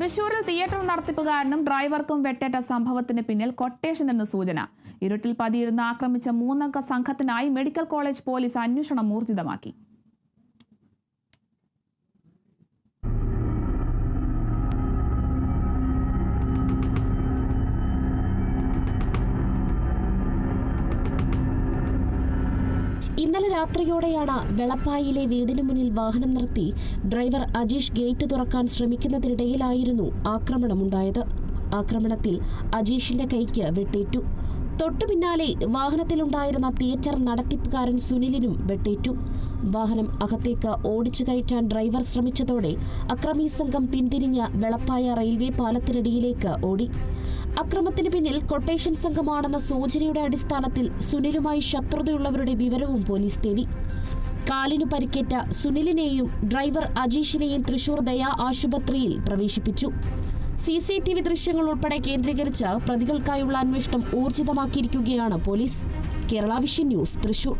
തൃശൂരിൽ തിയേറ്റർ നടത്തിപ്പുകാരനും ഡ്രൈവർക്കും വെട്ടേറ്റ സംഭവത്തിന് പിന്നിൽ കൊട്ടേഷൻ എന്ന സൂചന. ഇരുട്ടിൽ പതിയിരുന്ന് ആക്രമിച്ച മൂന്നംഗ സംഘത്തിനായി മെഡിക്കൽ കോളേജ് പോലീസ് അന്വേഷണം ഊർജിതമാക്കി. ഇന്നലെ രാത്രിയോടെയാണ് വെളപ്പായിലെ വീടിന് മുന്നിൽ വാഹനം നിർത്തി ഡ്രൈവർ അജീഷ് ഗേറ്റ് തുറക്കാൻ ശ്രമിക്കുന്നതിനിടയിലായിരുന്നു ആക്രമണമുണ്ടായത്. ആക്രമണത്തിൽ അജീഷിന്റെ കൈക്ക് വെട്ടേറ്റു. തൊട്ടു പിന്നാലെ വാഹനത്തിലുണ്ടായിരുന്ന തിയേറ്റർ നടത്തിപ്പുകാരൻ സുനിലിനും വെട്ടേറ്റു. വാഹനം അകത്തേക്ക് ഓടിച്ചു കയറ്റാൻ ഡ്രൈവർ ശ്രമിച്ചതോടെ അക്രമി സംഘം പിന്തിരിഞ്ഞ വെളപ്പായ റെയിൽവേ പാലത്തിനടിയിലേക്ക് ഓടി. അക്രമത്തിന് പിന്നിൽ കൊട്ടേഷൻ സംഘമാണെന്ന സൂചനയുടെ അടിസ്ഥാനത്തിൽ സുനിലുമായി ശത്രുതയുള്ളവരുടെ വിവരവും പോലീസ് തേടി. കാലിനു പരിക്കേറ്റ സുനിലിനെയും ഡ്രൈവർ അജീഷിനെയും തൃശൂർ ദയാ ആശുപത്രിയിൽ പ്രവേശിപ്പിച്ചു. സി സി ടി വി ദൃശ്യങ്ങൾ ഉൾപ്പെടെ കേന്ദ്രീകരിച്ച് പ്രതികൾക്കായുള്ള അന്വേഷണം ഊർജിതമാക്കിയിരിക്കുകയാണ് police. Kerala vision news Thrissur.